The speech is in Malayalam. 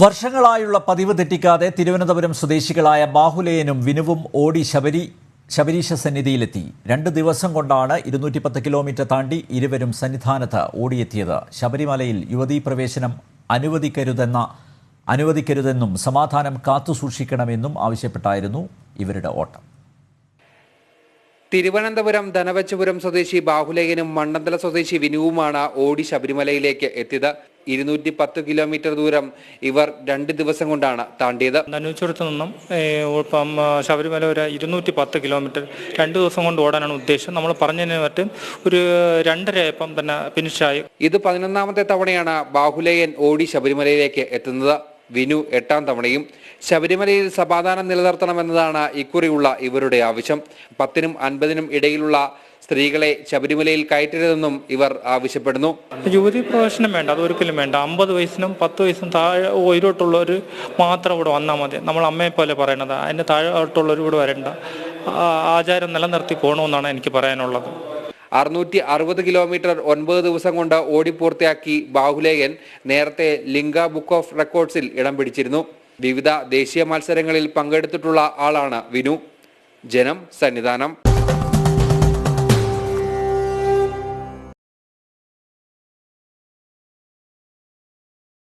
വർഷങ്ങളായുള്ള പതിവ് തെറ്റിക്കാതെ തിരുവനന്തപുരം സ്വദേശികളായ ബാഹുലേയനും വിനുവും ഓടി ശബരി ശബരീശ സന്നിധിയിലെത്തി. രണ്ട് ദിവസം കൊണ്ടാണ് ഇരുന്നൂറ്റി പത്ത് കിലോമീറ്റർ താണ്ടി ഇരുവരും സന്നിധാനത്ത് ഓടിയെത്തിയത്. ശബരിമലയിൽ യുവതീ പ്രവേശനം അനുവദിക്കരുതെന്ന അനുവദിക്കരുതെന്നും സമാധാനം കാത്തുസൂക്ഷിക്കണമെന്നും ആവശ്യപ്പെട്ടായിരുന്നു ഇവരുടെ ഓട്ടം. തിരുവനന്തപുരം ധനവച്ചപുരം സ്വദേശി ബാഹുലേയനും മണ്ണന്തല സ്വദേശി വിനുവുമാണ് ഓടി ശബരിമലയിലേക്ക് എത്തിയത്. ഇരുന്നൂറ്റി പത്ത് കിലോമീറ്റർ ദൂരം ഇവർ രണ്ട് ദിവസം കൊണ്ടാണ് താണ്ടിയത്. ധനുച്ചുരത്ത് നിന്നും ഇപ്പം ശബരിമല ഒരു ഇരുന്നൂറ്റി പത്ത് കിലോമീറ്റർ രണ്ട് ദിവസം കൊണ്ട് ഓടാനാണ് ഉദ്ദേശം. നമ്മൾ പറഞ്ഞതിന് മറ്റും ഒരു രണ്ടരയപ്പം തന്നെ ഫിനിഷായി. ഇത് പതിനൊന്നാമത്തെ തവണയാണ് ബാഹുലേയൻ ഓടി ശബരിമലയിലേക്ക് എത്തുന്നത്. വിനു എട്ടാം തവണയും ശബരിമലയിൽ സമാധാനം നിലനിർത്തണമെന്നതാണ് ഇക്കുറിയുള്ള ഇവരുടെ ആവശ്യം. പത്തിനും അൻപതിനും ഇടയിലുള്ള സ്ത്രീകളെ ശബരിമലയിൽ കയറ്റരുതെന്നും ഇവർ ആവശ്യപ്പെടുന്നു. യുവതി പ്രവേശനം വേണ്ട അത് ഒരിക്കലും വേണ്ട. അമ്പത് വയസ്സിനും പത്ത് വയസ്സിനും താഴെ ഉയരോട്ടുള്ളവർ മാത്രം ഇവിടെ വന്നാൽ മതി. നമ്മൾ അമ്മയെ പോലെ പറയണത്. അതിന്റെ താഴോട്ടുള്ളവർ ഇവിടെ വരണ്ട. ആചാരം നിലനിർത്തി പോകണമെന്നാണ് എനിക്ക് പറയാനുള്ളത്. അറുന്നൂറ്റി അറുപത് കിലോമീറ്റർ ഒൻപത് ദിവസം കൊണ്ട് ഓടി പൂർത്തിയാക്കി ബാഹുലേയൻ നേരത്തെ ലിംഗ ബുക്ക് ഓഫ് റെക്കോർഡ്സിൽ ഇടം പിടിച്ചിരുന്നു. വിവിധ ദേശീയ മത്സരങ്ങളിൽ പങ്കെടുത്തിട്ടുള്ള ആളാണ് വിനു. ജനം സന്നിധാനം.